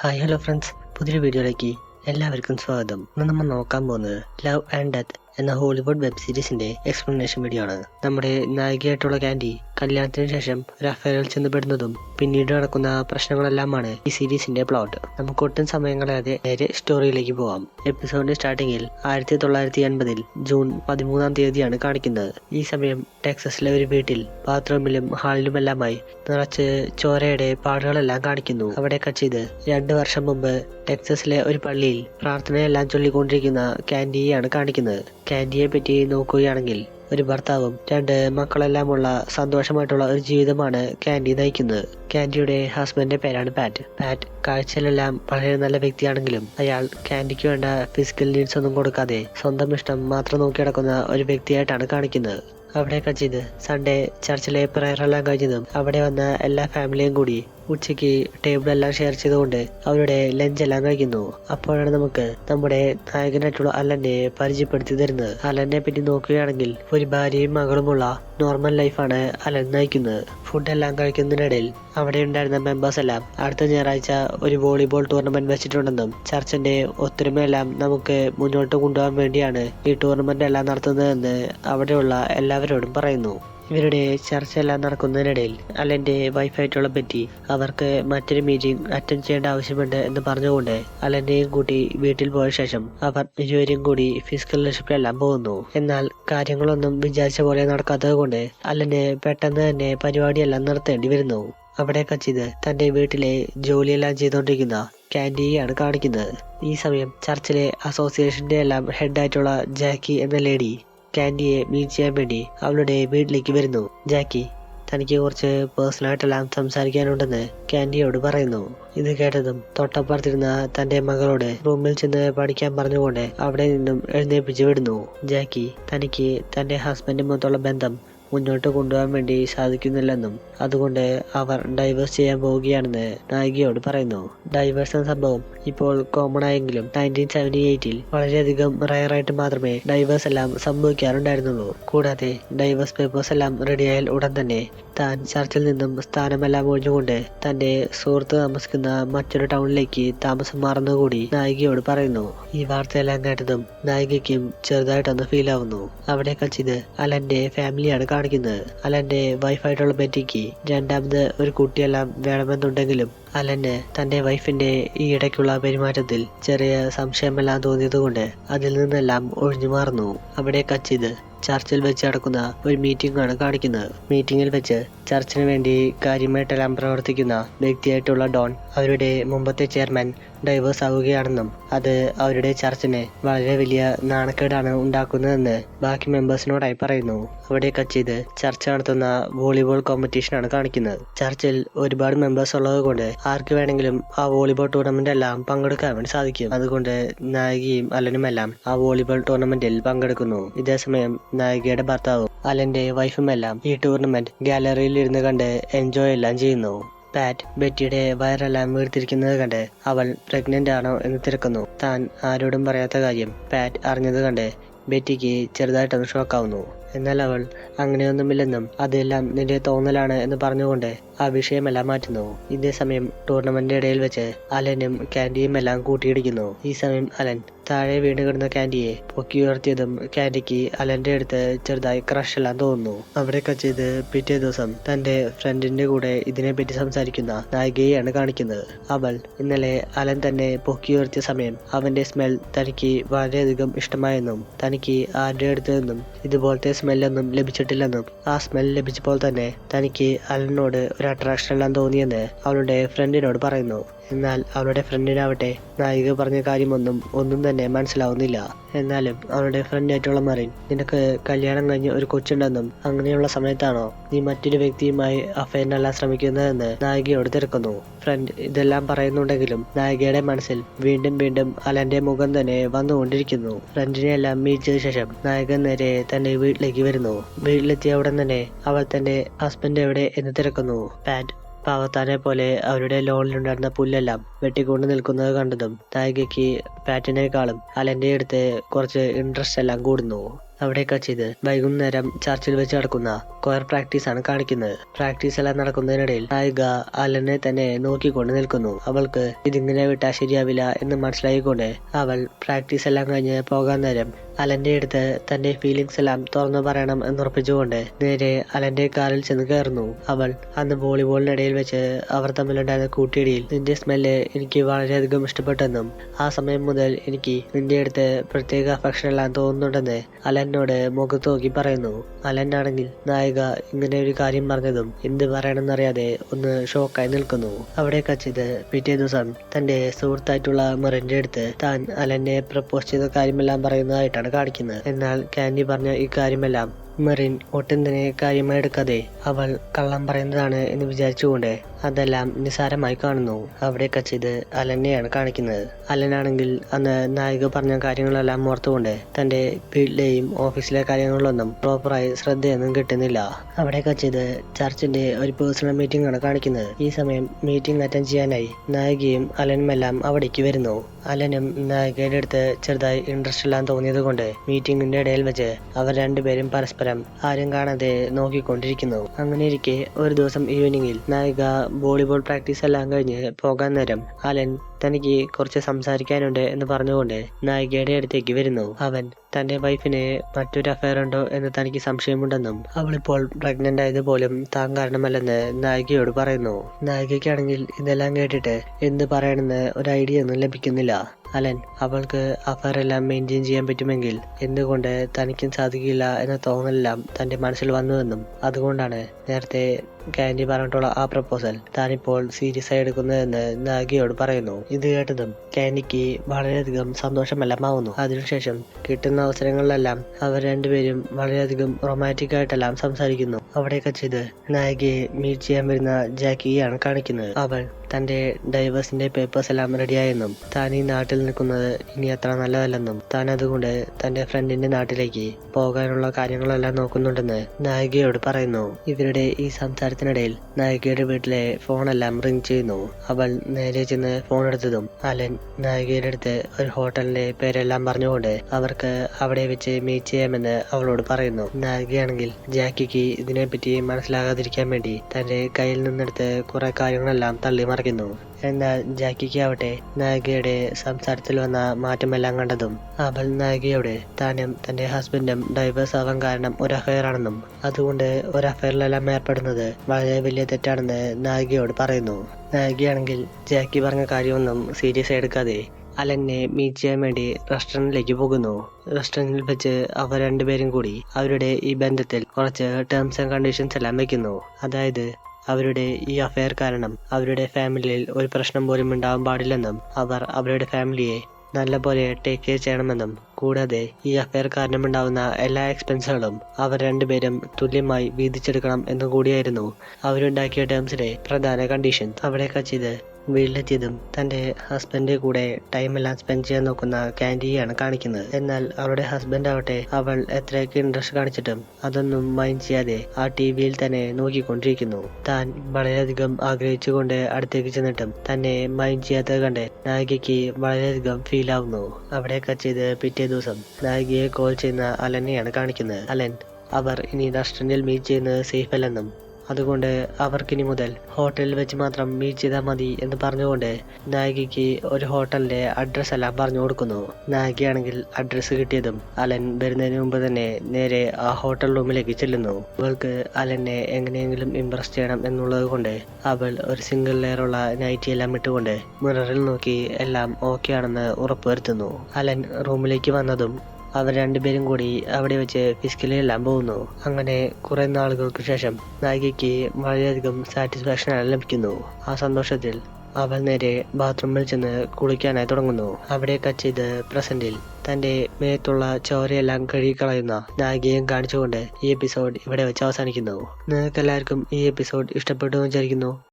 Hi hello friends പുതിയൊരു വീഡിയോയിലേക്ക് എല്ലാവർക്കും സ്വാഗതം. ഇന്ന് നമ്മൾ നോക്കാൻ പോകുന്നത് ലവ് ആൻഡ് ഡെത്ത് എന്ന ഹോളിവുഡ് വെബ് സീരീസിന്റെ എക്സ്പ്ലനേഷൻ വീഡിയോ ആണ്. നമ്മുടെ നായികയായിട്ടുള്ള കാൻഡി കല്യാണത്തിന് ശേഷം ഒരു അഫയറിൽ ചെന്നപ്പെടുന്നതും പിന്നീട് നടക്കുന്ന പ്രശ്നങ്ങളെല്ലാമാണ് ഈ സീരീസിന്റെ പ്ലോട്ട് നമുക്ക് ഒട്ടും സമയം കളയാതെ നേരെ സ്റ്റോറിയിലേക്ക് പോവാം. എപ്പിസോഡിന്റെ സ്റ്റാർട്ടിങ്ങിൽ ആയിരത്തി തൊള്ളായിരത്തി എൺപതിൽ ജൂൺ പതിമൂന്നാം തീയതിയാണ് കാണിക്കുന്നത്. ഈ സമയം ടെക്സസിലെ ഒരു വീട്ടിൽ ബാത്റൂമിലും ഹാളിലുമെല്ലാമായി നിറച്ച് ചോരയുടെ പാടുകളെല്ലാം കാണിക്കുന്നു. അവിടെ കട്ട് ചെയ്ത് രണ്ടു വർഷം മുമ്പ് ടെക്സസിലെ ഒരു പള്ളിയിൽ പ്രാർത്ഥനയെല്ലാം ചൊല്ലിക്കൊണ്ടിരിക്കുന്ന കാൻഡിയെയാണ് കാണിക്കുന്നത്. കാൻഡിയെ പറ്റി നോക്കുകയാണെങ്കിൽ ഒരു ഭർത്താവും രണ്ട് മക്കളെല്ലാമുള്ള സന്തോഷമായിട്ടുള്ള ഒരു ജീവിതമാണ് കാൻഡി നയിക്കുന്നത്. കാൻഡിയുടെ ഹസ്ബൻഡിന്റെ പേരാണ് പാറ്റ്. പാറ്റ് കാഴ്ചയിലെല്ലാം വളരെ നല്ല വ്യക്തിയാണെങ്കിലും അയാൾ കാൻഡിക്ക് വേണ്ട ഫിസിക്കൽ നീഡ്സ് ഒന്നും കൊടുക്കാതെ സ്വന്തം ഇഷ്ടം മാത്രം നോക്കി നടക്കുന്ന ഒരു വ്യക്തിയായിട്ടാണ് കാണിക്കുന്നത്. അവിടെയൊക്കെ ചെയ്ത് സൺഡേ ചർച്ചിലെ പ്രയറെല്ലാം കഴിഞ്ഞതും അവിടെ വന്ന എല്ലാ ഫാമിലിയും കൂടി ഉച്ചയ്ക്ക് ടേബിൾ എല്ലാം ഷെയർ ചെയ്തുകൊണ്ട് അവരുടെ ലഞ്ച് എല്ലാം കഴിക്കുന്നു. അപ്പോഴാണ് നമുക്ക് നമ്മുടെ നായകനായിട്ടുള്ള അലനെ പരിചയപ്പെടുത്തി തരുന്നത്. അലനെ പറ്റി നോക്കുകയാണെങ്കിൽ ഒരു ഭാര്യയും മകളുമുള്ള നോർമൽ ലൈഫാണ് അലൻ നയിക്കുന്നത്. ഫുഡ് എല്ലാം കഴിക്കുന്നതിനിടയിൽ അവിടെ ഉണ്ടായിരുന്ന മെമ്പേഴ്സ് എല്ലാം അടുത്ത ഞായറാഴ്ച ഒരു വോളിബോൾ ടൂർണമെന്റ് വെച്ചിട്ടുണ്ടെന്നും ചർച്ചിന്റെ ഒത്തൊരുമയെല്ലാം നമുക്ക് മുന്നോട്ട് കൊണ്ടുപോകാൻ വേണ്ടിയാണ് ഈ ടൂർണമെന്റ് എല്ലാം നടത്തുന്നതെന്ന് അവിടെയുള്ള എല്ലാവരോടും പറയുന്നു. ഇവരുടെ ചർച്ചയെല്ലാം നടക്കുന്നതിനിടയിൽ അലന്റെ വൈഫായിട്ടുള്ള പറ്റി അവർക്ക് മറ്റൊരു മീറ്റിംഗ് അറ്റൻഡ് ചെയ്യേണ്ട ആവശ്യമുണ്ട് എന്ന് പറഞ്ഞുകൊണ്ട് അലന്റെയും കൂട്ടി വീട്ടിൽ പോയ ശേഷം അവർ ഇരുവരും കൂടി ഫിസിക്കൽ റിലേഷൻഷിപ്പിലെല്ലാം പോകുന്നു. എന്നാൽ കാര്യങ്ങളൊന്നും വിചാരിച്ച പോലെ നടക്കാത്തത് കൊണ്ട് അലന് പെട്ടെന്ന് തന്നെ പരിപാടിയെല്ലാം നിർത്തേണ്ടി വരുന്നു. അവിടെ കച്ചിത് തന്റെ വീട്ടിലെ ജോലിയെല്ലാം ചെയ്തുകൊണ്ടിരിക്കുന്ന കാൻഡിയെയാണ് കാണിക്കുന്നത്. ഈ സമയം ചർച്ചിലെ അസോസിയേഷന്റെ എല്ലാം ഹെഡായിട്ടുള്ള ജാക്കി എന്ന ലേഡി കാൻഡിയെ മീറ്റ് ചെയ്യാൻ വേണ്ടി അവളുടെ വീട്ടിലേക്ക് വരുന്നു. ജാക്കി തനിക്ക് കുറച്ച് പേഴ്സണലായിട്ടെല്ലാം സംസാരിക്കാനുണ്ടെന്ന് കാൻഡിയോട് പറയുന്നു. ഇത് കേട്ടതും തൊട്ടപ്പുറത്തിരുന്ന തന്റെ മകളോട് റൂമിൽ ചെന്ന് പഠിക്കാൻ പറഞ്ഞുകൊണ്ട് അവിടെ നിന്നും എഴുന്നേൽപ്പിച്ച് വിടുന്നു. ജാക്കി തനിക്ക് തന്റെ ഹസ്ബൻഡുമൊത്തുള്ള ബന്ധം മുന്നോട്ട് കൊണ്ടുപോകാൻ വേണ്ടി സാധിക്കുന്നില്ലെന്നും അതുകൊണ്ട് അവർ ഡൈവേഴ്സ് ചെയ്യാൻ പോവുകയാണെന്ന് നായികയോട് പറയുന്നു. ഡൈവേഴ്സ് എന്ന സംഭവം ഇപ്പോൾ കോമൺ ആയെങ്കിലും നയന്റീൻ സെവന്റി എയ്റ്റിൽ വളരെയധികം റയറായിട്ട് മാത്രമേ ഡൈവേഴ്സ് എല്ലാം സംഭവിക്കാറുണ്ടായിരുന്നുള്ളൂ. കൂടാതെ ഡൈവേഴ്സ് പേപ്പേഴ്സ് എല്ലാം റെഡിയായാൽ ഉടൻ തന്നെ താൻ ചർച്ചിൽ നിന്നും സ്ഥാനമെല്ലാം ഒഴിഞ്ഞുകൊണ്ട് തന്റെ സുഹൃത്ത് താമസിക്കുന്ന മറ്റൊരു ടൗണിലേക്ക് താമസം മാറുന്നതുകൂടി നായികയോട് പറയുന്നു. ഈ വാർത്തയെല്ലാം കേട്ടതും നായികയ്ക്കും ചെറുതായിട്ടൊന്ന് ഫീൽ ആവുന്നു. അവിടെ കച്ചിത് അലന്റെ ഫാമിലിയാണ് കാണിക്കുന്നത്. അലന്റെ വൈഫായിട്ടുള്ള ബെറ്റിക്ക് രണ്ടാമത് ഒരു കുട്ടിയെല്ലാം വേണമെന്നുണ്ടെങ്കിലും അലന് തന്റെ വൈഫിന്റെ ഈ ഇടയ്ക്കുള്ള പെരുമാറ്റത്തിൽ ചെറിയ സംശയമെല്ലാം തോന്നിയതുകൊണ്ട് അതിൽ നിന്നെല്ലാം ഒഴിഞ്ഞു മാറുന്നു. അവിടെ കച്ചിത് ചർച്ചിൽ വെച്ച് നടക്കുന്ന ഒരു മീറ്റിംഗ് ആണ് കാണിക്കുന്നത്. മീറ്റിംഗിൽ വെച്ച് ചർച്ചിന് വേണ്ടി കാര്യമായിട്ടെല്ലാം പ്രവർത്തിക്കുന്ന വ്യക്തിയായിട്ടുള്ള ഡോൺ അവരുടെ മുമ്പത്തെ ചെയർമാൻ ഡൈവേഴ്സ് ആവുകയാണെന്നും അത് അവരുടെ ചർച്ചിന് വളരെ വലിയ നാണക്കേടാണ് ഉണ്ടാക്കുന്നതെന്ന് ബാക്കി മെമ്പേഴ്സിനോടായി പറയുന്നു. അവിടെ കച്ചിത് ചർച്ച നടത്തുന്ന വോളിബോൾ കോമ്പറ്റീഷനാണ് കാണിക്കുന്നത്. ചർച്ചിൽ ഒരുപാട് മെമ്പേഴ്സ് ഉള്ളത് കൊണ്ട് ആർക്ക് വേണമെങ്കിലും ആ വോളിബോൾ ടൂർണമെന്റ് എല്ലാം പങ്കെടുക്കാൻ വേണ്ടി സാധിക്കും. അതുകൊണ്ട് നായികയും അലനുമെല്ലാം ആ വോളിബോൾ ടൂർണമെന്റിൽ പങ്കെടുക്കുന്നു. ഇതേസമയം നായികയുടെ ഭർത്താവും അലന്റെ വൈഫുമെല്ലാം ഈ ടൂർണമെന്റ് ഗാലറിയിൽ ഇരുന്ന് കണ്ട് എൻജോയ് എല്ലാം ചെയ്യുന്നു. പാറ്റ് ബെറ്റിയുടെ വയറെല്ലാം വീർത്തിരിക്കുന്നത് കണ്ട് അവൾ പ്രഗ്നന്റ് ആണോ എന്ന് തിരക്കുന്നു. താൻ ആരോടും പറയാത്ത കാര്യം പാറ്റ് അറിഞ്ഞത് കണ്ട് ബെറ്റിക്ക് ചെറുതായിട്ടൊന്ന് ഷോക്കാവുന്നു എന്നാൽ അവൾ അങ്ങനെയൊന്നുമില്ലെന്നും അതെല്ലാം നിന്റെ തോന്നലാണ് എന്ന് പറഞ്ഞുകൊണ്ട് ആ വിഷയമെല്ലാം മാറ്റുന്നു. ഇതേ സമയം ടൂർണമെന്റിന്റെ ഇടയിൽ വെച്ച് അലനും കാൻഡിയും എല്ലാം കൂട്ടിയിടിക്കുന്നു. ഈ സമയം അലൻ താഴെ വീണ് കിടന്ന കാൻഡിയെ പൊക്കി ഉയർത്തിയതും കാൻഡിക്ക് അലന്റെ അടുത്ത് ചെറുതായി ക്രഷ് എല്ലാം തോന്നുന്നു. അവിടെ ചെയ്ത് പിറ്റേ ദിവസം തന്റെ ഫ്രണ്ടിന്റെ കൂടെ ഇതിനെപ്പറ്റി സംസാരിക്കുന്ന നായികയെയാണ് കാണിക്കുന്നത്. അവൾ ഇന്നലെ അലൻ തന്നെ പൊക്കി ഉയർത്തിയ സമയം അവന്റെ സ്മെൽ തനിക്ക് വളരെയധികം ഇഷ്ടമായെന്നും തനിക്ക് ആരുടെ അടുത്ത് നിന്നും ഇതുപോലത്തെ സ്മെല്ലൊന്നും ലഭിച്ചിട്ടില്ലെന്നും ആ സ്മെൽ ലഭിച്ചപ്പോൾ തന്നെ തനിക്ക് അലനോട് ഒരു അട്രാക്ഷൻ എല്ലാം തോന്നിയെന്ന് അവളുടെ ഫ്രണ്ടിനോട് പറയുന്നു. എന്നാൽ അവളുടെ ഫ്രണ്ടിനാവട്ടെ. നായിക പറഞ്ഞ കാര്യമൊന്നും ഒന്നും തന്നെ മനസ്സിലാവുന്നില്ല. എന്നാലും അവളുടെ ഫ്രണ്ടായിട്ടുള്ള മറിൻ നിനക്ക് കല്യാണം കഴിഞ്ഞ് ഒരു കൊച്ചുണ്ടെന്നും അങ്ങനെയുള്ള സമയത്താണോ നീ മറ്റൊരു വ്യക്തിയുമായി അഫയറിനല്ല ശ്രമിക്കുന്നതെന്ന് നായികയോട് തിരക്കുന്നു. ഫ്രണ്ട് ഇതെല്ലാം പറയുന്നുണ്ടെങ്കിലും നായികയുടെ മനസ്സിൽ വീണ്ടും വീണ്ടും അലന്റെ മുഖം തന്നെ വന്നുകൊണ്ടിരിക്കുന്നു. ഫ്രണ്ടിനെ എല്ലാം മീറ്റ് ശേഷം നായകൻ നേരെ തന്റെ വീട്ടിലേക്ക് വരുന്നു. വീട്ടിലെത്തിയ ഉടൻ തന്നെ അവൾ തന്റെ ഹസ്ബൻഡ് എവിടെ എന്ന് തിരക്കുന്നു. പാറ്റ് പാവത്താനെ പോലെ അവരുടെ ലോണിലുണ്ടായിരുന്ന പുല്ലെല്ലാം വെട്ടിക്കൊണ്ട് നിൽക്കുന്നത് കണ്ടതും നായികയ്ക്ക് പാറ്റിനേക്കാളും അലന്റെ അടുത്ത് കുറച്ച് ഇൻട്രസ്റ്റ് എല്ലാം കൂടുന്നു. അവിടെ കട്ട് ചെയ്ത് വൈകുന്നേരം ചർച്ചിൽ വെച്ച് നടക്കുന്ന കൊയർ പ്രാക്ടീസ് ആണ് കാണിക്കുന്നത്. പ്രാക്ടീസ് എല്ലാം നടക്കുന്നതിനിടയിൽ നായിക അലനെ തന്നെ നോക്കിക്കൊണ്ട് നിൽക്കുന്നു. അവൾക്ക് ഇതിങ്ങനെ വിട്ടാൽ ശരിയാവില്ല എന്ന് മനസ്സിലായിക്കൊണ്ട് അവൾ പ്രാക്ടീസ് എല്ലാം കഴിഞ്ഞ് പോകാൻ നേരം അലന്റെ അടുത്ത് തന്റെ ഫീലിംഗ്സ് എല്ലാം തുറന്നു പറയണം എന്നുറപ്പിച്ചുകൊണ്ട് നേരെ അലന്റെ കാറിൽ ചെന്ന് കയറുന്നു. അവൾ അന്ന് വോളിബോളിനിടയിൽ വെച്ച് അവർ തമ്മിലുണ്ടായിരുന്ന കൂട്ടിയിടിയിൽ നിന്റെ സ്മെല്ല് എനിക്ക് വളരെയധികം ഇഷ്ടപ്പെട്ടെന്നും ആ സമയം മുതൽ എനിക്ക് നിന്റെ അടുത്ത് പ്രത്യേക അഫക്ഷൻ എല്ലാം തോന്നുന്നുണ്ടെന്ന് അലനോട് മുഖത്ത് നോക്കി പറയുന്നു. അലനാണെങ്കിൽ നായിക ഇങ്ങനെ ഒരു കാര്യം പറഞ്ഞതും എന്ത് പറയണമെന്നറിയാതെ ഒന്ന് ഷോക്കായി നിൽക്കുന്നു. അവിടെ കച്ചിത് പിറ്റേ ദിവസം തന്റെ സുഹൃത്തായിട്ടുള്ള മെറിന്റെ അടുത്ത് താൻ അലനെ പ്രപ്പോസ് ചെയ്ത കാര്യമെല്ലാം പറയുന്നതായിട്ടാണ് കാണിക്കുന്നത്. എന്നാൽ കാൻഡി പറഞ്ഞ ഈ കാര്യമെല്ലാം മെറിൻ ഒട്ടും തന്നെ കാര്യമായി എടുക്കാതെ അവൾ കള്ളം പറയുന്നതാണ് എന്ന് വിചാരിച്ചുകൊണ്ട് അതെല്ലാം നിസാരമായി കാണുന്നു. അവിടെ കച്ചിത് അലനെയാണ് കാണിക്കുന്നത്. അലനാണെങ്കിൽ അന്ന് നായിക പറഞ്ഞ കാര്യങ്ങളെല്ലാം ഓർത്തുകൊണ്ട് തന്റെ വീട്ടിലെയും ഓഫീസിലെ കാര്യങ്ങളിലൊന്നും പ്രോപ്പറായി ശ്രദ്ധയൊന്നും കിട്ടുന്നില്ല. അവിടെ കച്ചിത് ചർച്ചിന്റെ ഒരു പേഴ്സണൽ മീറ്റിംഗ് ആണ് കാണിക്കുന്നത്. ഈ സമയം മീറ്റിംഗ് അറ്റൻഡ് ചെയ്യാനായി നായികയും അലനുമെല്ലാം അവിടേക്ക് വരുന്നു. അലനും നായികയുടെ അടുത്ത് ചെറുതായി ഇൻട്രസ്റ്റ് എല്ലാം തോന്നിയത് കൊണ്ട് മീറ്റിംഗിന്റെ ഇടയിൽ വെച്ച് അവർ രണ്ടുപേരും പരസ്പരം ആരും കാണാതെ നോക്കിക്കൊണ്ടിരിക്കുന്നു. അങ്ങനെ ഇരിക്കെ ഒരു ദിവസം ഈവനിങ്ങിൽ നായിക വോളിബോൾ പ്രാക്ടീസ് എല്ലാം കഴിഞ്ഞ് പോകാൻ നേരം അലൻ തനിക്ക് കുറച്ച് സംസാരിക്കാനുണ്ട് എന്ന് പറഞ്ഞുകൊണ്ട് നായികയുടെ അടുത്തേക്ക് വരുന്നു. അവൻ തന്റെ വൈഫിന് മറ്റൊരു അഫയർ ഉണ്ടോ എന്ന് തനിക്ക് സംശയമുണ്ടെന്നും അവളിപ്പോൾ പ്രഗ്നന്റ് ആയത് പോലും താൻ കാരണമല്ലെന്ന് നായികയോട് പറയുന്നു. നായികയ്ക്കാണെങ്കിൽ ഇതെല്ലാം കേട്ടിട്ട് എന്ത് പറയണമെന്ന് ഒരു ഐഡിയ ഒന്നും ലഭിക്കുന്നില്ല. അലൻ അവൾക്ക് അഫയർ എല്ലാം മെയിന്റെയിൻ ചെയ്യാൻ പറ്റുമെങ്കിൽ എന്തുകൊണ്ട് തനിക്കും സാധിക്കില്ല എന്ന തോന്നലെല്ലാം തന്റെ മനസ്സിൽ വന്നുവെന്നും അതുകൊണ്ടാണ് നേരത്തെ കാൻഡി പറഞ്ഞിട്ടുള്ള ആ പ്രപ്പോസൽ താനിപ്പോൾ സീരിയസ് ആയി എടുക്കുന്നതെന്ന് നാഗിയോട് പറയുന്നു. ഇത് കേട്ടതും കാനിക്ക് വളരെയധികം സന്തോഷമെല്ലാമാവുന്നു. അതിനുശേഷം കിട്ടുന്ന അവസരങ്ങളിലെല്ലാം അവർ രണ്ടുപേരും വളരെയധികം റൊമാന്റിക് ആയിട്ടെല്ലാം സംസാരിക്കുന്നു. അവിടെയൊക്കെ ചെയ്ത് നായികയെ മീറ്റ് ചെയ്യാൻ വരുന്ന ജാക്കിയാണ് കാണിക്കുന്നത്. അവൾ തന്റെ ഡൈവേഴ്സിന്റെ പേപ്പേഴ്സ് എല്ലാം റെഡിയായെന്നും താൻ ഈ നാട്ടിൽ നിൽക്കുന്നത് ഇനി അത്ര നല്ലതല്ലെന്നും താൻ അതുകൊണ്ട് തന്റെ ഫ്രണ്ടിന്റെ നാട്ടിലേക്ക് പോകാനുള്ള കാര്യങ്ങളെല്ലാം നോക്കുന്നുണ്ടെന്ന് നായികയോട് പറയുന്നു. ഇവരുടെ ഈ സംസാരത്തിനിടയിൽ നായികയുടെ വീട്ടിലെ ഫോണെല്ലാം റിങ് ചെയ്യുന്നു. അവൾ നേരെ ചെന്ന് ഫോൺ എടുത്തതും അലൻ നായികയുടെ അടുത്ത് ഒരു ഹോട്ടലിന്റെ പേരെല്ലാം പറഞ്ഞുകൊണ്ട് അവർക്ക് അവിടെ വെച്ച് മീറ്റ് ചെയ്യാമെന്ന് അവളോട് പറയുന്നു. നായികയാണെങ്കിൽ ജാക്കിക്ക് ഇതിനെപ്പറ്റി മനസ്സിലാകാതിരിക്കാൻ വേണ്ടി തന്റെ കയ്യിൽ നിന്നെടുത്ത് കുറെ കാര്യങ്ങളെല്ലാം തള്ളി മറിക്കുന്നു. എന്നാൽ ജാക്കിക്ക് ആവട്ടെ നായികയുടെ സംസാരത്തിൽ വന്ന മാറ്റമെല്ലാം കണ്ടതും അവൾ നായികയോട് താനും തന്റെ ഹസ്ബൻഡും ഡൈവേഴ്സ് ആവാൻ കാരണം ഒരു അഫയർ ആണെന്നും അതുകൊണ്ട് ഒരു അഫയറിലെല്ലാം ഏർപ്പെടുന്നത് വളരെ വലിയ തെറ്റാണെന്ന് നായികയോട് പറയുന്നു. നായികയാണെങ്കിൽ ജാക്കി പറഞ്ഞ കാര്യമൊന്നും സീരിയസ് എടുക്കാതെ അലനെ മീറ്റ് ചെയ്യാൻ വേണ്ടി റെസ്റ്റോറന്റിലേക്ക് പോകുന്നു. റെസ്റ്റോറന്റിൽ വെച്ച് അവർ രണ്ടുപേരും കൂടി അവരുടെ ഈ ബന്ധത്തിൽ കുറച്ച് ടേംസ് ആൻഡ് കണ്ടീഷൻസ് എല്ലാം വെക്കുന്നു. അതായത് അവരുടെ ഈ അഫയർ കാരണം അവരുടെ ഫാമിലിയിൽ ഒരു പ്രശ്നം പോലും ഉണ്ടാവാൻ പാടില്ലെന്നും അവർ അവരുടെ ഫാമിലിയെ നല്ലപോലെ ടേക്ക് കെയർ ചെയ്യണമെന്നും കൂടാതെ ഈ അഫയർ കാരണം കാരണമുണ്ടാവുന്ന എല്ലാ എക്സ്പെൻസുകളും അവർ രണ്ടുപേരും തുല്യമായി വീതിച്ചെടുക്കണം എന്നും കൂടിയായിരുന്നു. അവരുണ്ടാക്കിയ ടേംസിലെ പ്രധാന കണ്ടീഷൻ അവിടെ ചെയ്ത് വീട്ടിലെത്തിയതും തന്റെ ഹസ്ബൻഡ് കൂടെ ടൈമെല്ലാം സ്പെൻഡ് ചെയ്യാൻ നോക്കുന്ന കാൻഡിയാണ് കാണിക്കുന്നത്. എന്നാൽ അവളുടെ ഹസ്ബൻഡ് ആവട്ടെ അവൾ എത്രയൊക്കെ ഇൻട്രസ്റ്റ് കാണിച്ചിട്ടും അതൊന്നും മൈൻഡ് ചെയ്യാതെ ആ ടി വിയിൽ തന്നെ നോക്കിക്കൊണ്ടിരിക്കുന്നു. താൻ വളരെയധികം ആഗ്രഹിച്ചുകൊണ്ട് അടുത്തേക്ക് ചെന്നിട്ടും തന്നെ മൈൻഡ് ചെയ്യാത്തത് കണ്ട് നായികയ്ക്ക് വളരെയധികം ഫീൽ ആവുന്നു. അവിടെ ചെയ്ത് പിറ്റേ ദിവസം നായികയെ കോൾ ചെയ്യുന്ന അലനെയാണ് കാണിക്കുന്നത്. അലൻ അവർ ഇനി റെസ്റ്റോറന്റിൽ മീറ്റ് ചെയ്യുന്നത് സേഫ് അല്ലെന്നും അതുകൊണ്ട് അവർക്കിനി മുതൽ ഹോട്ടലിൽ വെച്ച് മാത്രം മീറ്റ് ചെയ്താൽ മതി എന്ന് പറഞ്ഞുകൊണ്ട് നായികയ്ക്ക് ഒരു ഹോട്ടലിന്റെ അഡ്രസ്സ് എല്ലാം പറഞ്ഞു കൊടുക്കുന്നു. നായികയാണെങ്കിൽ അഡ്രസ്സ് കിട്ടിയതും അലൻ വരുന്നതിന് മുമ്പ് തന്നെ നേരെ ആ ഹോട്ടൽ റൂമിലേക്ക് ചെല്ലുന്നു. അവൾക്ക് അലനെ എങ്ങനെയെങ്കിലും ഇംപ്രസ് ചെയ്യണം എന്നുള്ളത് കൊണ്ട് അവൾ ഒരു സിംഗിൾ ലെയറുള്ള നൈറ്റി എല്ലാം ഇട്ടുകൊണ്ട് മിററിൽ നോക്കി എല്ലാം ഓക്കെ ആണെന്ന് ഉറപ്പുവരുത്തുന്നു. അലൻ റൂമിലേക്ക് വന്നതും അവർ രണ്ടുപേരും കൂടി അവിടെ വെച്ച് ഫിസിക്കലിയെല്ലാം പോകുന്നു. അങ്ങനെ കുറെ നാളുകൾക്ക് ശേഷം നായികയ്ക്ക് വളരെയധികം സാറ്റിസ്ഫാക്ഷൻ ലഭിക്കുന്നു. ആ സന്തോഷത്തിൽ അവൾ നേരെ ബാത്റൂമിൽ ചെന്ന് കുളിക്കാനായി തുടങ്ങുന്നു. അവിടെ കച്ച് ചെയ്ത് പ്രസന്റിൽ തന്റെ മേത്തുള്ള ചോരയെല്ലാം കഴുകിക്കളയുന്ന നായികയും കാണിച്ചുകൊണ്ട് ഈ എപ്പിസോഡ് ഇവിടെ വെച്ച് അവസാനിക്കുന്നു. നിങ്ങൾക്ക് എല്ലാവർക്കും ഈ എപ്പിസോഡ് ഇഷ്ടപ്പെട്ടു എന്ന് വിചാരിക്കുന്നു.